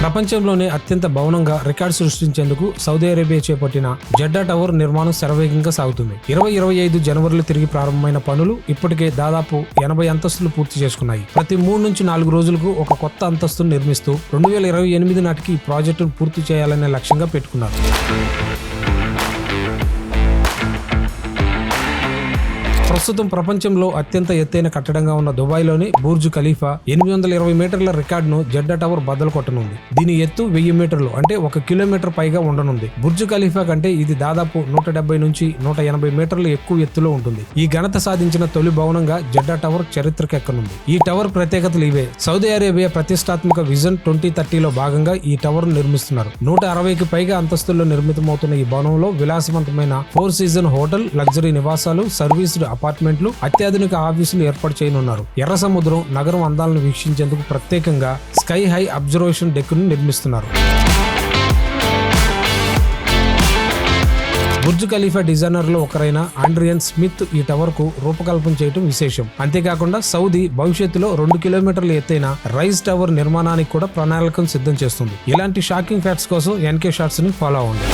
ప్రపంచంలోనే అత్యంత భవనంగా రికార్డు సృష్టించేందుకు సౌదీ అరేబియా చేపట్టిన జడ్డా టవర్ నిర్మాణం శరవేగంగా సాగుతుంది. ఇరవై ఇరవై ఐదు జనవరిలో తిరిగి ప్రారంభమైన పనులు ఇప్పటికే దాదాపు ఎనభై అంతస్తులు పూర్తి చేసుకున్నాయి. ప్రతి మూడు నుంచి నాలుగు రోజులకు ఒక కొత్త అంతస్తును నిర్మిస్తూ రెండు వేల ఇరవై ఎనిమిది నాటికి ఈ ప్రాజెక్టును పూర్తి చేయాలనే లక్ష్యంగా పెట్టుకున్నారు. ప్రస్తుతం ప్రపంచంలో అత్యంత ఎత్తైన కట్టడంగా ఉన్న దుబాయ్లోని బూర్జ్ ఖలీఫా ఎనిమిది వందల ఇరవై మీటర్ల రికార్డును జెడ్డా టవర్ బద్దలు కొట్టనుంది. దీని ఎత్తు వెయ్యి మీటర్లు అంటే ఒక కిలోమీటర్ పైగా ఉండనుంది. బుర్జ్ ఖలీఫా కంటే ఇది దాదాపు నూట డెబ్బై నుంచి నూట ఎనభై మీటర్లు ఎక్కువ ఎత్తులో ఉంటుంది. ఈ ఘనత సాధించిన తొలి భవనంగా జెడ్డా టవర్ చరిత్రకెక్కనుంది. ఈ టవర్ ప్రత్యేకతలు ఇవే. సౌదీ అరేబియా ప్రతిష్టాత్మక విజన్ ట్వంటీ థర్టీలో భాగంగా ఈ టవర్ నిర్మిస్తున్నారు. నూట అరవైకి పైగా అంతస్తుల్లో నిర్మితమవుతున్న ఈ భవనంలో విలాసవంతమైన ఫోర్ సీజన్ హోటల్ లగ్జరీ నివాసాలు సర్వీస్డ్ అపార్ట్మెంట్లు అత్యాధునిక ఆఫీసులు ఏర్పాటు చేయనున్నారు. ఎర్ర సముద్రం నగరం అందాలను వీక్షించేందుకు ప్రత్యేకంగా స్కై హై అబ్జర్వేషన్ డెక్ను నిర్మిస్తున్నారు. బుర్జ్ ఖలీఫా డిజైనర్లో ఒకరైన ఆండ్రియన్ స్మిత్ ఈ టవర్కు రూపకల్పన చేయడం విశేషం. అంతేకాకుండా సౌదీ భవిష్యత్తులో రెండు కిలోమీటర్ల ఎత్తైన రైజ్ టవర్ నిర్మాణానికి కూడా ప్రణాళికను సిద్ధం చేస్తుంది. ఇలాంటి షాకింగ్ ఫ్యాక్ట్స్ కోసం ఎన్కే షార్ట్స్ని ఫాలో అవ్వండి.